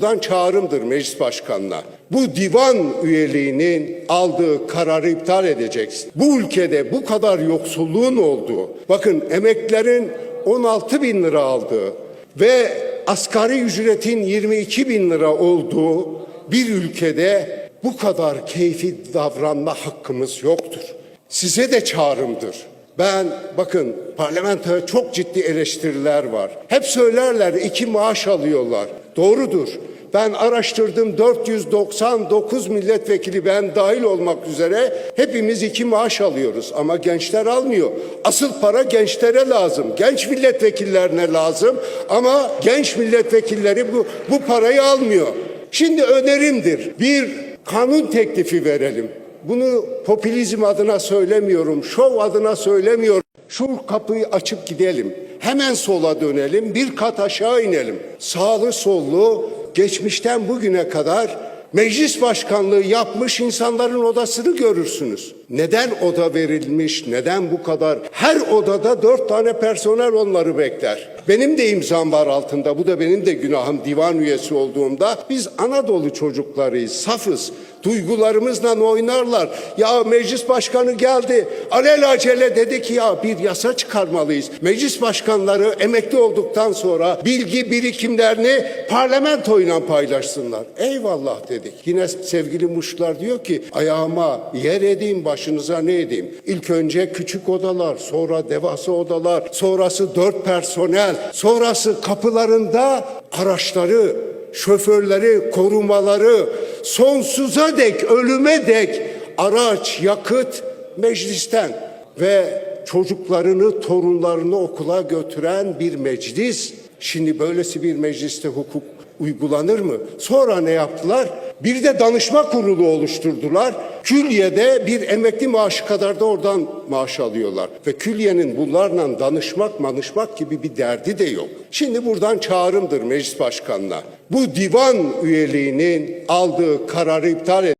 Buradan çağrımdır meclis başkanına. Bu divan üyeliğinin aldığı kararı iptal edeceksin. Bu ülkede bu kadar yoksulluğun olduğu, bakın emeklerin 16 bin lira aldığı ve asgari ücretin 22 bin lira olduğu bir ülkede bu kadar keyfi davranma hakkımız yoktur. Size de çağrımdır. Ben bakın parlamentoya çok ciddi eleştiriler var. Hep söylerler iki maaş alıyorlar. Doğrudur. Ben araştırdım 499 milletvekili ben dahil olmak üzere hepimiz iki maaş alıyoruz ama gençler almıyor. Asıl para gençlere lazım. Genç milletvekillerine lazım ama genç milletvekilleri bu, bu parayı almıyor. Şimdi önerimdir bir kanun teklifi verelim. Bunu popülizm adına söylemiyorum, şov adına söylemiyorum. Şu kapıyı açıp gidelim. Hemen sola dönelim, bir kat aşağı inelim. Sağlı sollu geçmişten bugüne kadar meclis başkanlığı yapmış insanların odasını görürsünüz. Neden oda verilmiş, neden bu kadar? Her odada dört tane personel onları bekler. Benim de imzam var altında, bu da benim de günahım divan üyesi olduğumda. Biz Anadolu çocuklarıyız, safız. Duygularımızla oynarlar. Ya meclis başkanı geldi. Alelacele dedi ki ya bir yasa çıkarmalıyız. Meclis başkanları emekli olduktan sonra bilgi birikimlerini parlamentoyla paylaşsınlar. Eyvallah dedik. Yine sevgili Muşlar diyor ki ayağıma yer edeyim başınıza ne edeyim? İlk önce küçük odalar, sonra devasa odalar, sonrası dört personel, sonrası kapılarında araçları, şoförleri, korumaları, sonsuza dek, ölüme dek araç, yakıt meclisten ve çocuklarını, torunlarını okula götüren bir meclis. Şimdi böylesi bir mecliste hukuk uygulanır mı? Sonra ne yaptılar? Bir de danışma kurulu oluşturdular. Külliye'de bir emekli maaşı kadar da oradan maaş alıyorlar. Ve külliyenin bunlarla danışmak, manışmak gibi bir derdi de yok. Şimdi buradan çağrımdır meclis başkanına. Bu divan üyeliğinin aldığı kararı iptal et.